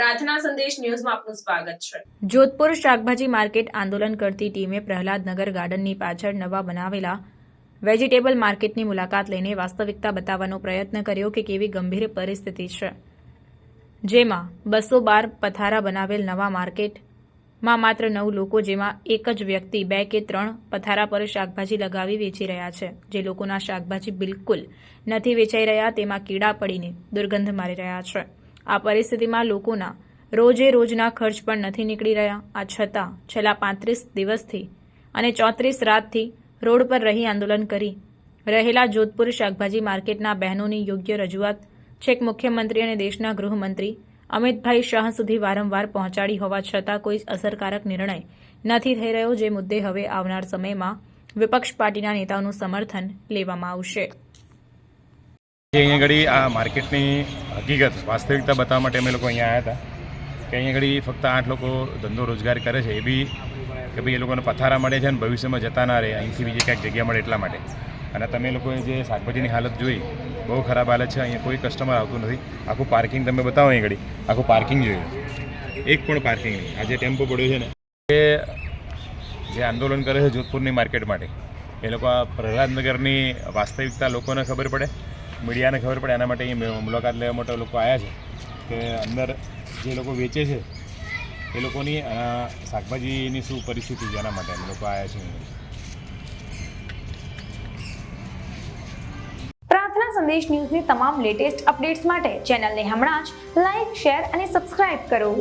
પ્રાર્થના સંદેશ ન્યૂઝમાં આપનું સ્વાગત છે. જોધપુર શાકભાજી માર્કેટ આંદોલન કરતી ટીમે પ્રહલાદનગર ગાર્ડનની પાછળ નવા બનાવેલા વેજીટેબલ માર્કેટની મુલાકાત લઈને વાસ્તવિકતા બતાવવાનો પ્રયત્ન કર્યો કે કેવી ગંભીર પરિસ્થિતિ છે. જેમાં બસો બાર પથારા બનાવેલ નવા માર્કેટમાં માત્ર નવ લોકો, જેમાં એક જ વ્યક્તિ, બે કે ત્રણ પથારા પર શાકભાજી લગાવી વેચી રહ્યા છે. જે લોકોના શાકભાજી બિલકુલ નથી વેચાઈ રહ્યા, તેમાં કીડા પડીને દુર્ગંધ મારી રહ્યા છે. આ પરિસ્થિતિમાં લોકોના રોજે રોજના ખર્ચ પણ નથી નીકળી રહ્યા. આ છતાં છેલ્લા પાંત્રીસ દિવસથી અને ચોત્રીસ રાતથી રોડ પર રહી આંદોલન કરી રહેલા જોધપુર શાકભાજી માર્કેટના બહેનોની યોગ્ય રજૂઆત છેક મુખ્યમંત્રી અને દેશના ગૃહમંત્રી અમિતભાઈ શાહ સુધી વારંવાર પહોંચાડી હોવા છતાં કોઈ અસરકારક નિર્ણય નથી થઈ રહ્યો જે મુદ્દે હવે આવનાર સમયમાં વિપક્ષ પાર્ટીના નેતાઓનું સમર્થન લેવામાં આવશે. અહીંયા ઘડી આ માર્કેટની હકીકત, વાસ્તવિકતા બતાવવા માટે અમે લોકો અહીંયા આવ્યા હતા. કે અહીંયા ઘડી ફક્ત આઠ લોકો ધંધો રોજગાર કરે છે, એ બી કે ભાઈ એ લોકોને પથારા મળે છે અને ભવિષ્યમાં જતા ના રહે, અહીંથી બીજી ક્યાંક જગ્યા મળે એટલા માટે. અને તમે લોકોએ જે શાકભાજીની હાલત જોઈ, બહુ ખરાબ હાલત છે, અહીંયા કોઈ કસ્ટમર આવતું નથી. આખું પાર્કિંગ તમે બતાવો અહીં ઘડી આખું પાર્કિંગ જોયું એક પણ પાર્કિંગ નહીં. આ જે ટેમ્પો પડ્યો છે ને, એ જે આંદોલન કરે છે જોધપુરની માર્કેટ માટે, એ લોકો આ પ્રહલાદનગરની વાસ્તવિકતા લોકોને ખબર પડે. મીડિયાને ખબર પડે એના માટે અહીં મુલાકાત લેવા માટે લોકો આવ્યા છે કે અંદર જે લોકો વેચે છે, એ લોકોની શાકભાજીની શું પરિસ્થિતિ છે એના માટે અમે લોકો આવ્યા છે. પ્રાર્થના સંદેશ ન્યૂઝની તમામ લેટેસ્ટ અપડેટ્સ માટે ચેનલને હમણાં જ લાઇક શેર અને સબસ્ક્રાઇબ કરો.